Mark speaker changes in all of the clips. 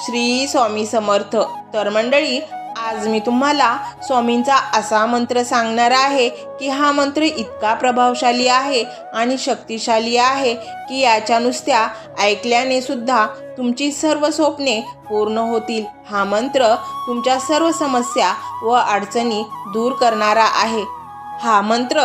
Speaker 1: श्री स्वामी समर्थ. तर मंडळी आज मी तुम्हाला स्वामींचा असा मंत्र सांगणार आहे की हा मंत्र इतका प्रभावशाली आहे आणि शक्तिशाली आहे की याच्या नुसत्या ऐकल्याने सुद्धा तुमची सर्व स्वप्ने पूर्ण होतील. हा मंत्र तुमच्या सर्व समस्या व अडचणी दूर करणारा आहे. हा मंत्र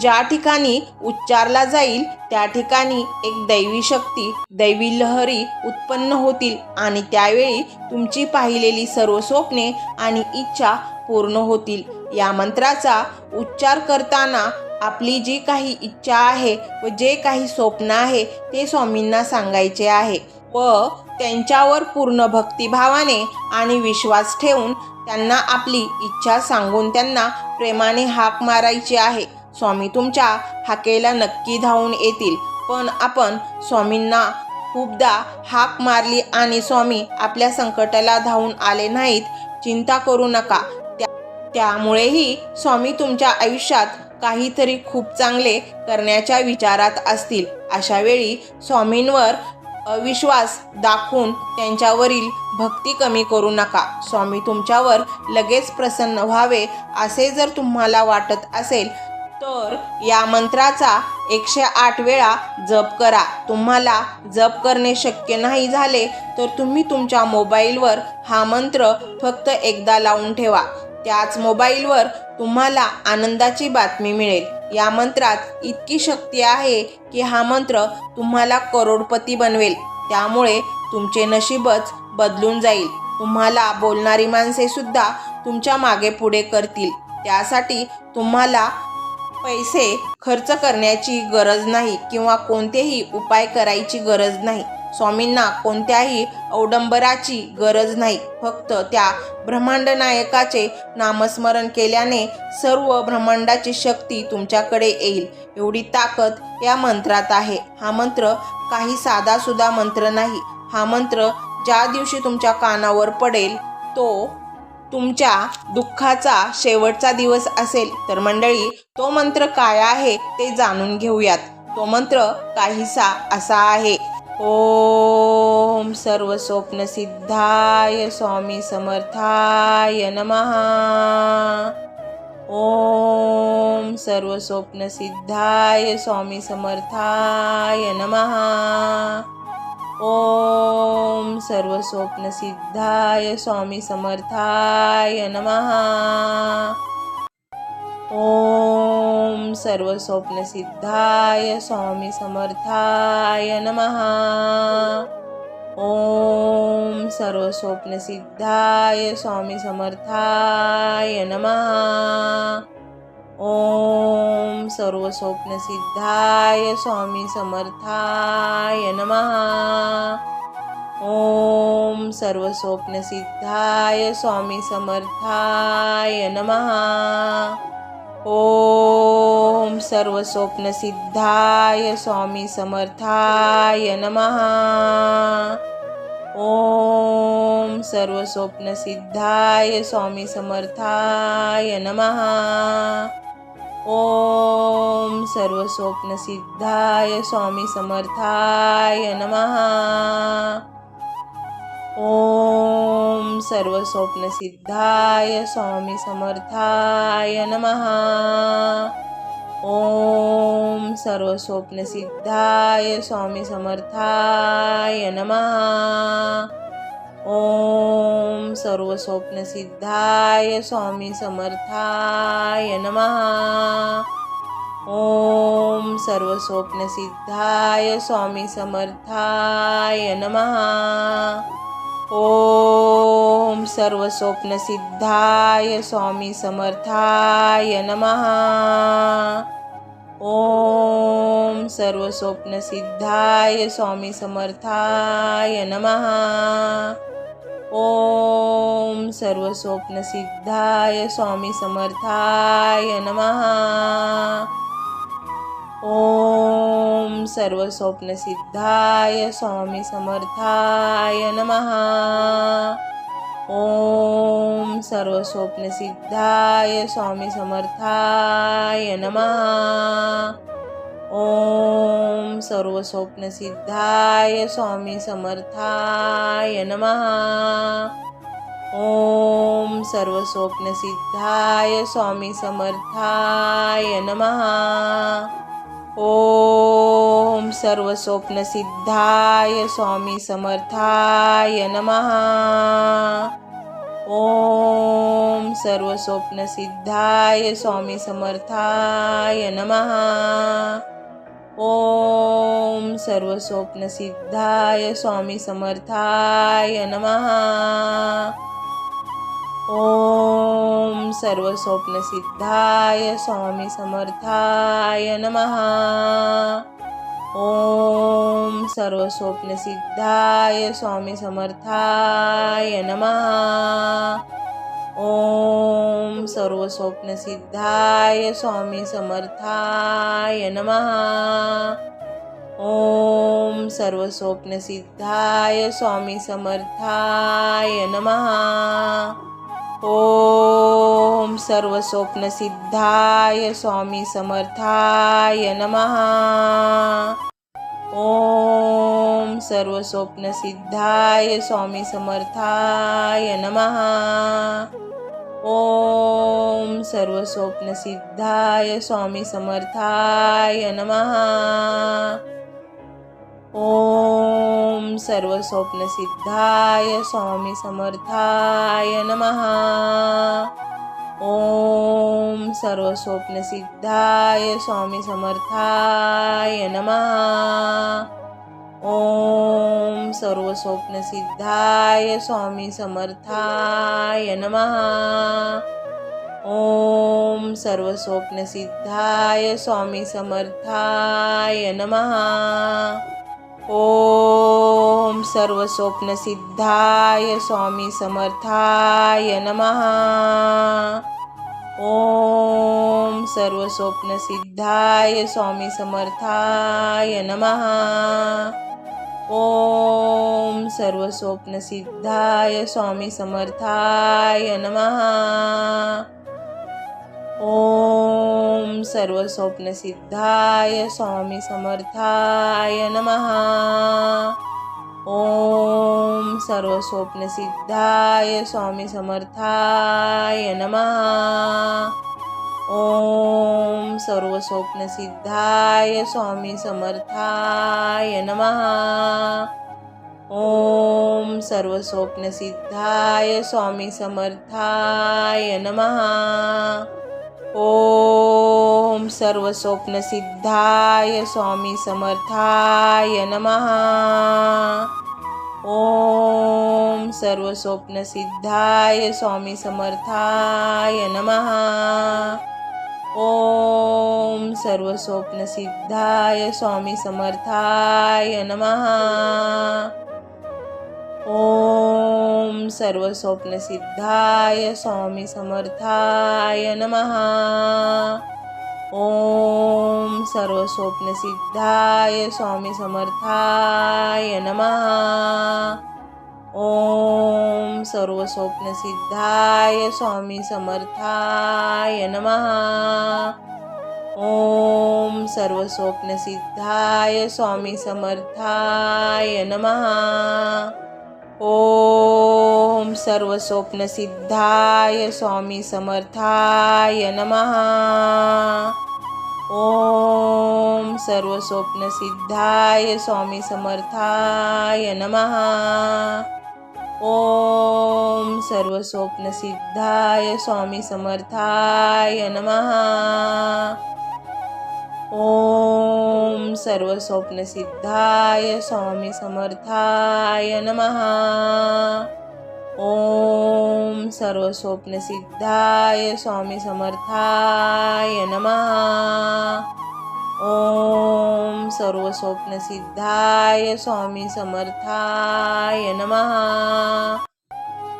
Speaker 1: ज्या ठिकाणी उच्चारला जाईल त्या ठिकाणी एक दैवी शक्ती दैवी लहरी उत्पन्न होतील आणि त्यावेळी तुमची पाहिलेली सर्व स्वप्ने आणि इच्छा पूर्ण होतील. या मंत्राचा उच्चार करताना आपली जी काही इच्छा आहे व जे काही स्वप्न आहे ते स्वामींना सांगायचे आहे व त्यांच्यावर पूर्ण भक्तिभावाने आणि विश्वास ठेवून त्यांना आपली इच्छा सांगून त्यांना प्रेमाने हाक मारायची आहे. स्वामी तुमच्या हाकेला नक्की धावून येतील. पण आपण स्वामींना खूपदा हाक मारली आणि स्वामी आपल्या संकटाला धावून आले नाहीत चिंता करू नका. त्या त्यामुळेही स्वामी तुमच्या आयुष्यात काहीतरी खूप चांगले करण्याच्या विचारात असतील. अशा वेळी स्वामींवर अविश्वास दाखवून त्यांच्यावरील भक्ती कमी करू नका. स्वामी तुमच्यावर लगेच प्रसन्न व्हावे असे जर तुम्हाला वाटत असेल तर या मंत्राचा एकशे आठ वेळा जप करा. तुम्हाला जप करणे शक्य नाही झाले तर तुम्ही तुमच्या मोबाईलवर हा मंत्र फक्त एकदा लावून ठेवा. त्याच मोबाईलवर तुम्हाला आनंदाची बातमी मिळेल. या मंत्रात इतकी शक्ती आहे की हा मंत्र तुम्हाला करोडपती बनवेल. त्यामुळे तुमचे नशीबच बदलून जाईल. तुम्हाला बोलणारी माणसे सुद्धा तुमच्या मागे पुढे करतील. त्यासाठी तुम्हाला पैसे खर्च करण्याची गरज नाही किंवा कोणतेही उपाय करायची गरज नाही. स्वामींना कोणत्याही अवडंबराची गरज नाही. फक्त त्या ब्रह्मांड नायकाचे नामस्मरण केल्याने सर्व ब्रह्मांडाची शक्ती तुमच्याकडे येईल. एवढी ताकद या मंत्रात आहे. हा मंत्र काही साधा सुद्धा मंत्र नाही. हा मंत्र ज्या दिवशी तुमच्या कानावर पडेल तो तुमच्या दुःखाचा शेवटचा दिवस असेल. तर मंडळी तो मंत्र काय आहे ते जाणून घेऊयात. तो मंत्र काहीसा असा आहे. ओम सर्व स्वप्न सिद्धाय स्वामी समर्थाय नमः। ओम सर्व स्वप्न सिद्धाय स्वामी समर्थाय नमः। ओम सर्व स्वप्न सिद्धाय स्वामी समर्थाय नमः। ओम सर्व स्वप्न सिद्धाय स्वामी समर्थाय नमः। ओम सर्व स्वप्न सिद्धाय स्वामी समर्थाय नमः। ओम सर्व स्वप्न सिद्धाय स्वामी समर्थाय नमः। ओम सर्व स्वप्न सिद्धाय स्वामी समर्थाय नमः। ओम सर्व स्वप्न सिद्धाय स्वामी समर्थाय नमः। ओम सर्व स्वप्न सिद्धाय स्वामी समर्थाय नमः। ओम सर्व स्वप्न सिद्धाय स्वामी समर्थाय नमः। ओम सर्व स्वप्न सिद्धाय स्वामी समर्थाय नमः। ओम सर्व स्वप्न सिद्धाय स्वामी समर्थाय नमः। ओम सर्व स्वप्न सिद्धाय स्वामी समर्थाय नमः। सिद्धाय स्वामी समर्थाय नमः। ओम सर्व स्वप्न सिद्धाय स्वामी समर्थाय नमः। ओम सर्व स्वप्न सिद्धाय स्वामी समर्थाय नमः। ओम सर्व स्वप्न सिद्धाय स्वामी समर्थाय नमः। ओम सर्व स्वप्न सिद्धाय स्वामी समर्थाय नमः। ओम सर्व स्वप्न सिद्धाय स्वामी समर्थाय नमः। ओम सर्व स्वप्न सिद्धाय स्वामी समर्थाय नमः। ओम सर्व स्वप्न सिद्धाय स्वामी समर्थाय नमः। ओम सर्व स्वप्न सिद्धाय स्वामी समर्थाय नमः। ओम सर्व स्वप्न सिद्धाय स्वामी समर्थाय नमः। ओम सर्व स्वप्न सिद्धाय स्वामी समर्थाय नमः। ओम सर्व स्वप्न सिद्धाय स्वामी समर्थाय नमः। ओम सर्व स्वप्न सिद्धाय स्वामी समर्थाय नमः। ओम सर्व स्वप्न सिद्धाय स्वामी समर्थाय नमः। सिद्धाय स्वामी समर्थाय नमः। ओम सर्व स्वप्न सिद्धाय स्वामी समर्थाय नमः। ओम सर्व स्वप्न सिद्धाय स्वामी समर्थाय नमः। सिद्धाय स्वामी समर्थाय नमः। ओम सर्व स्वप्न सिद्धाय स्वामी समर्थाय नमः। ओम सर्व स्वप्न सिद्धाय स्वामी समर्थाय नमः। ओम सर्व स्वप्न सिद्धाय स्वामी समर्थाय नमः। ओम सर्व स्वप्न सिद्धाय स्वामी समर्थाय नमः। ओम सर्व स्वप्न सिद्धाय स्वामी समर्थाय नमः। ओम सर्व स्वप्न सिद्धाय स्वामी समर्थाय नमः। ओम सर्व स्वप्न सिद्धाय स्वामी समर्थाय नमः। ओम सर्व स्वप्न सिद्धाय स्वामी समर्थाय नमः। ओम सर्व स्वप्न सिद्धाय स्वामी समर्थाय नमः। ओम सर्व स्वप्न सिद्धाय स्वामी समर्थाय नमः। ओम सर्व स्वप्न सिद्धाय स्वामी समर्थाय नमः। ओम सर्व स्वप्न सिद्धाय स्वामी समर्थाय नमः। ओम सर्व स्वप्न सिद्धाय स्वामी समर्थाय नमः। सिद्धाय स्वामी समर्थाय नमः। ओम सर्व स्वप्न सिद्धाय स्वामी समर्थाय नमः। ओम सर्व स्वप्न सिद्धाय स्वामी समर्थाय नमः। ओम सर्व स्वप्न सिद्धाय स्वामी समर्थाय नमः। ओम सर्व स्वप्न सिद्धाय स्वामी समर्थाय नमः। ओम सर्व स्वप्न सिद्धाय स्वामी समर्थाय नमः। ओम सर्व स्वप्न सिद्धाय स्वामी समर्थाय नमः। सिद्धाय स्वामी समर्थाय नमः। ओम सर्व स्वप्न सिद्धाय स्वामी समर्थाय नमः। ओम सर्व स्वप्न सिद्धाय स्वामी समर्थाय नमः। ओम सर्व स्वप्न सिद्धाय स्वामी समर्थाय नमः।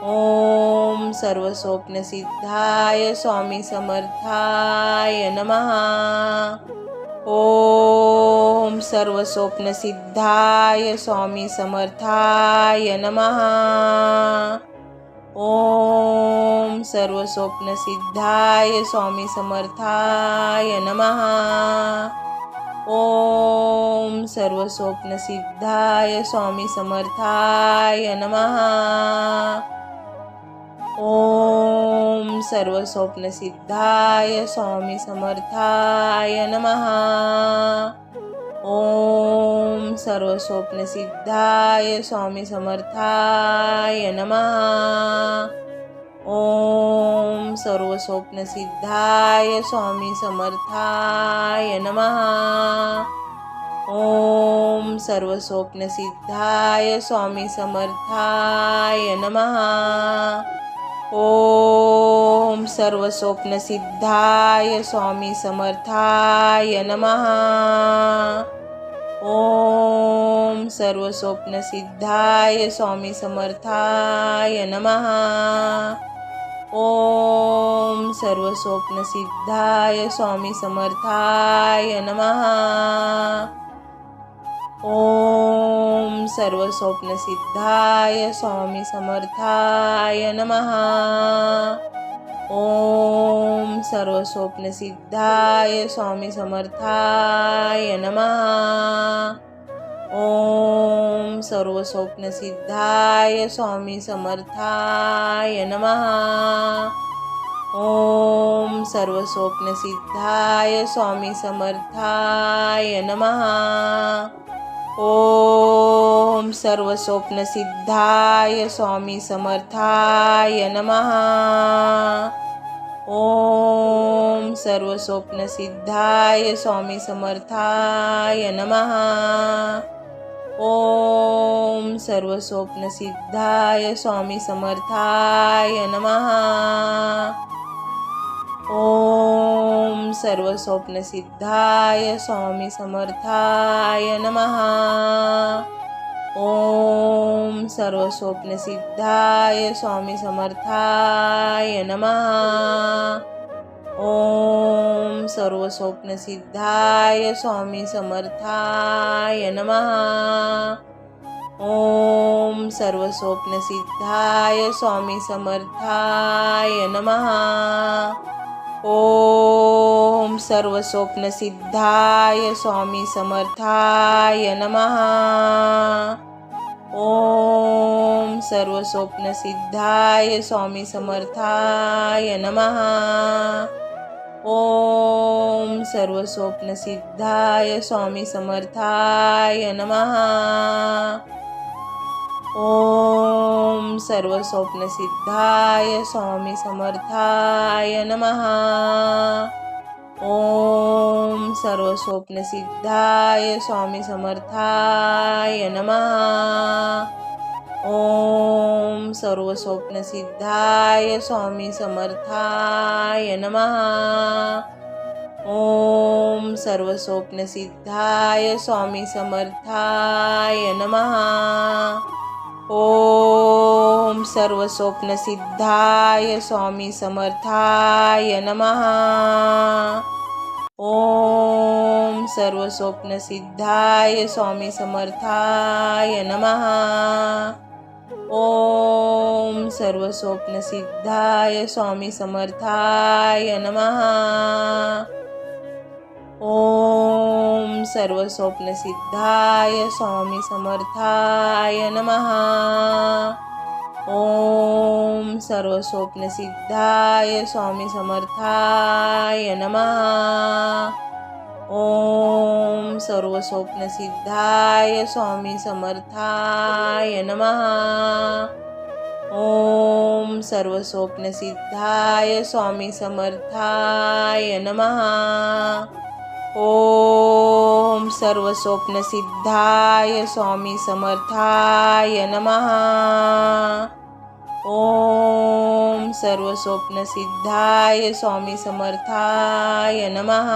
Speaker 1: ओम सर्व स्वप्न सिद्धाय स्वामी समर्थाय नमः। ओम सर्व स्वप्न सिद्धाय स्वामी समर्थाय नमहा ओम सर्व स्वप्न सिद्धाय स्वामी समर्थाय नमहा ओम सर्व स्वप्न सिद्धाय स्वामी समर्थाय नमहा ओम सर्व स्वप्न सिद्धाय स्वामी समर्थाय नमः। ओम सर्व स्वप्न सिद्धाय स्वामी समर्थाय नमः। ओम सर्व स्वप्न सिद्धाय स्वामी समर्थाय नमः। सिद्धाय स्वामी समर्थाय नमः। ओम सर्व स्वप्न सिद्धाय स्वामी समर्थाय नमः। ओम सर्व स्वप्न सिद्धाय स्वामी समर्थाय नमः। ओम सर्व स्वप्न सिद्धाय स्वामी समर्थाय नमः। ओम सर्व स्वप्न सिद्धाय स्वामी समर्थाय नमः। ओम सर्व स्वप्न सिद्धाय स्वामी समर्थाय नमः। ओम सर्व स्वप्न सिद्धाय स्वामी समर्थाय नमः। ओम सर्व स्वप्न सिद्धाय स्वामी समर्थाय नमः। ओम सर्व स्वप्न सिद्धाय स्वामी समर्थाय नमः। ओम सर्व स्वप्न सिद्धाय स्वामी समर्थाय नमः। ओम सर्व स्वप्न सिद्धाय स्वामी समर्थाय नमः। ओम सर्व स्वप्न सिद्धाय स्वामी समर्थाय नमः। ओम सर्व स्वप्न सिद्धाय स्वामी समर्थाय नमः। ओम सर्व स्वप्न सिद्धाय स्वामी समर्थाय नमः। सिद्धाय स्वामी समर्थाय नमः। ओम सर्व स्वप्न सिद्धाय स्वामी समर्थाय नमः। ओम सर्व स्वप्न सिद्धाय स्वामी समर्थाय नमः। सिद्धाय स्वामी समर्थाय नमः। ओम सर्व स्वप्न सिद्धाय स्वामी समर्थाय नमः। ओम सर्व स्वप्न सिद्धाय स्वामी समर्थाय नमः। ओम सर्व स्वप्न सिद्धाय स्वामी समर्थाय नमः। ओम सर्व स्वप्न सिद्धाय स्वामी समर्थाय नमः। ओम सर्व स्वप्न सिद्धाय स्वामी समर्थाय नमहा ओम सर्व स्वप्न सिद्धाय स्वामी समर्थाय नमहा ओम सर्व स्वप्न सिद्धाय स्वामी समर्थाय नमहा ओम सर्व स्वप्न सिद्धाय स्वामी समर्थाय नमः। ओम सर्व स्वप्न सिद्धाय स्वामी समर्थाय नमः। ओम सर्व स्वप्न सिद्धाय स्वामी समर्थाय नमः। ओम सर्व स्वप्न सिद्धाय स्वामी समर्थाय नमः। ओम सर्व स्वप्न सिद्धाय स्वामी समर्थाय नमः। ओम सर्व स्वप्न सिद्धाय स्वामी समर्थाय नमः।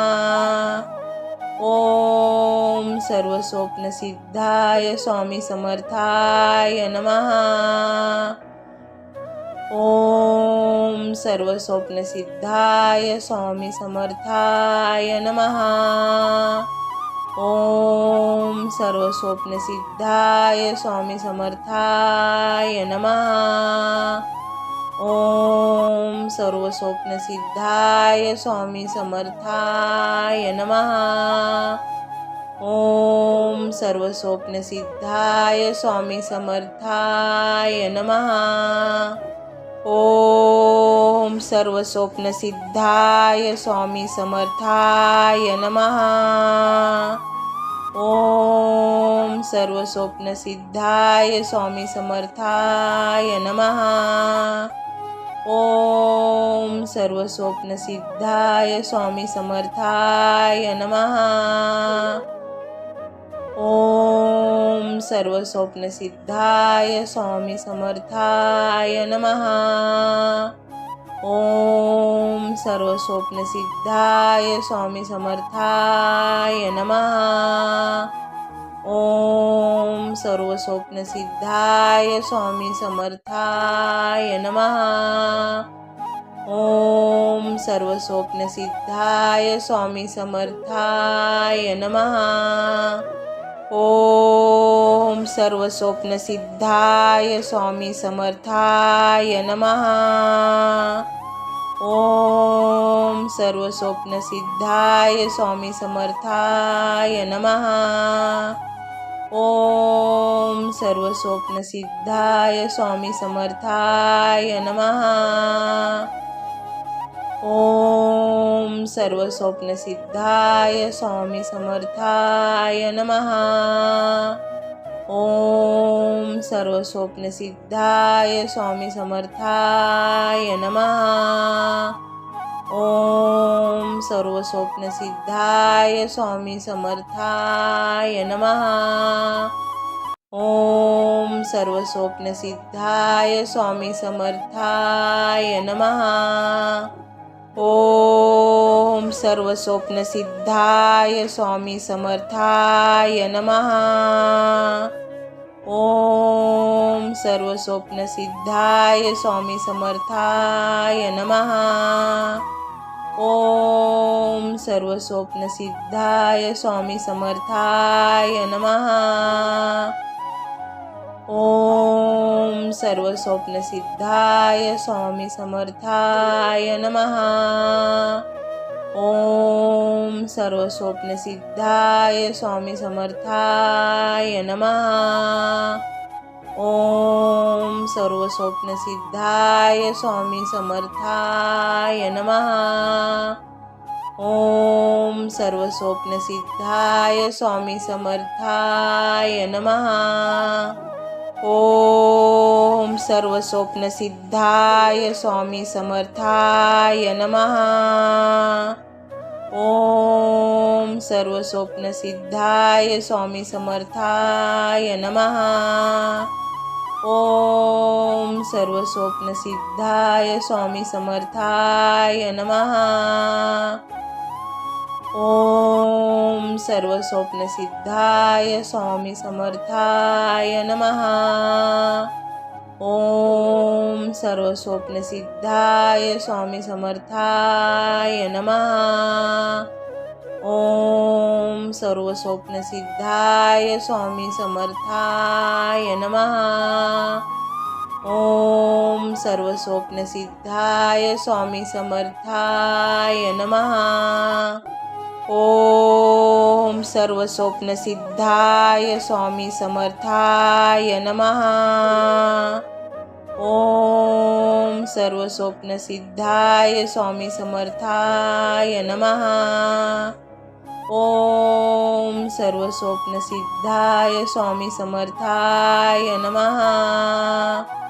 Speaker 1: ओम सर्व स्वप्न सिद्धाय स्वामी समर्थाय नमः। वपन सिद्धाय स्वामी समर्थाय नमः। ओस्वन सिद्धाय स्वामी समर्थाय नमः। ओस्वन सिद्धाय स्वामी समर्थाय नमः। ओस्वन सिद्धाय स्वामी समर्थाय नमः। ओम सर्वस्वप्न सिद्धाय स्वामी समर्थाय नमः। ओम सर्वस्वप्न सिद्धाय स्वामी समर्थाय नमः। सिद्धाय स्वामी समर्था नमः। ओम सर्वस्वप्न सिद्धाय स्वामी समर्थाय नमः। ओम सर्वस्वप्न सिद्धाय स्वामी समर्थाय नमः। ओम सर्वस्वप्न सिद्धाय स्वामी समर्थाय नमः। सर्वस्वय स्वामी समर्था नमः। ओम सर्वस्वप्नसिद्धाय स्वामी समर्थाय नमः। ओम सर्वस्वप्नसिद्धाय स्वामी समर्थाय नमः। ओम सर्वस्वप्नसिद्धाय स्वामी समर्थाय नमः। ओम सर्वस्वप्न सिद्धाय स्वामी समर्थाय नमः। ओम सर्वस्वप्न सिद्धाय स्वामी समर्थाय नमः। ओम सर्वस्वप्न सिद्धाय स्वामी समर्थाय नमः। सिद्धाय स्वामी समर्था नमः। ओम सर्वस्वप्नसिद्धाय स्वामी समर्थाय नमः। ओम सर्वस्वप्नसिद्धाय स्वामी समर्थाय नमः। ओम सर्वस्वप्नसिद्धाय स्वामी समर्थाय नमः। ओम सर्वस्वप्नसिद्धाय स्वामी समर्थाय नमः। ओम सर्वस्वप्नसिद्धाय स्वामी समर्थाय नमः। ओम सर्वस्वप्नसिद्धाय स्वामी समर्थाय नमः। ओम सर्वस्वप्नसिद्धाय स्वामी समर्थाय नमः। ओम सर्वस्वप्न सिद्धाय स्वामी समर्थाय नमः। ओम सर्वस्वप्न सिद्धाय स्वामी समर्थाय नमः। सर्वस्वय स्वामी समर्था नमः। ओम सर्वस्वप्नसिद्धाय स्वामी समर्थाय नमः। ओम सर्वस्वप्नसिद्धाय स्वामी समर्थाय नमः। ओम सर्वस्वप्नसिद्धाय स्वामी समर्थाय नमः। ओम सर्वस्वप्नसिद्धाय स्वामी समर्थाय नमः। ओम सर्वस्वप्नसिद्धाय स्वामी समर्थाय नमः। ओम सर्वस्वप्नसिद्धाय स्वामी समर्थाय नमः। ओम सर्वस्वप्नसिद्धाय स्वामी समर्थाय नमः।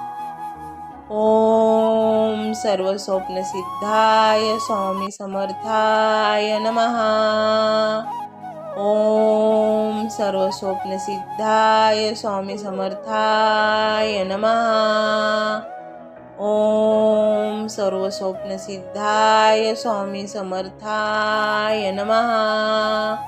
Speaker 1: ओम सर्वस्वप्नसिद्धाय स्वामी समर्थाय नमः। ओम सर्वस्वप्नसिद्धाय स्वामी समर्थाय नमः। ओम सर्वस्वप्नसिद्धाय स्वामी समर्थाय नमः।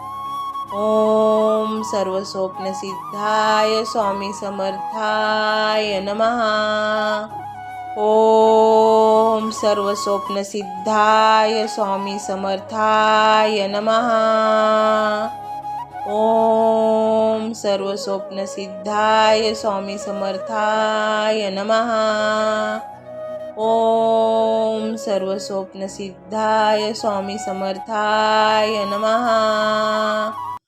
Speaker 1: ओम सर्वस्वप्नसिद्धाय स्वामी समर्थाय नमः। ओम सर्वस्वप्न सिद्धाय स्वामी समर्थाय नमः। ओम सर्वस्वप्न सिद्धाय स्वामी समर्थाय नमः। सिद्धाय स्वामी समर्था नमः।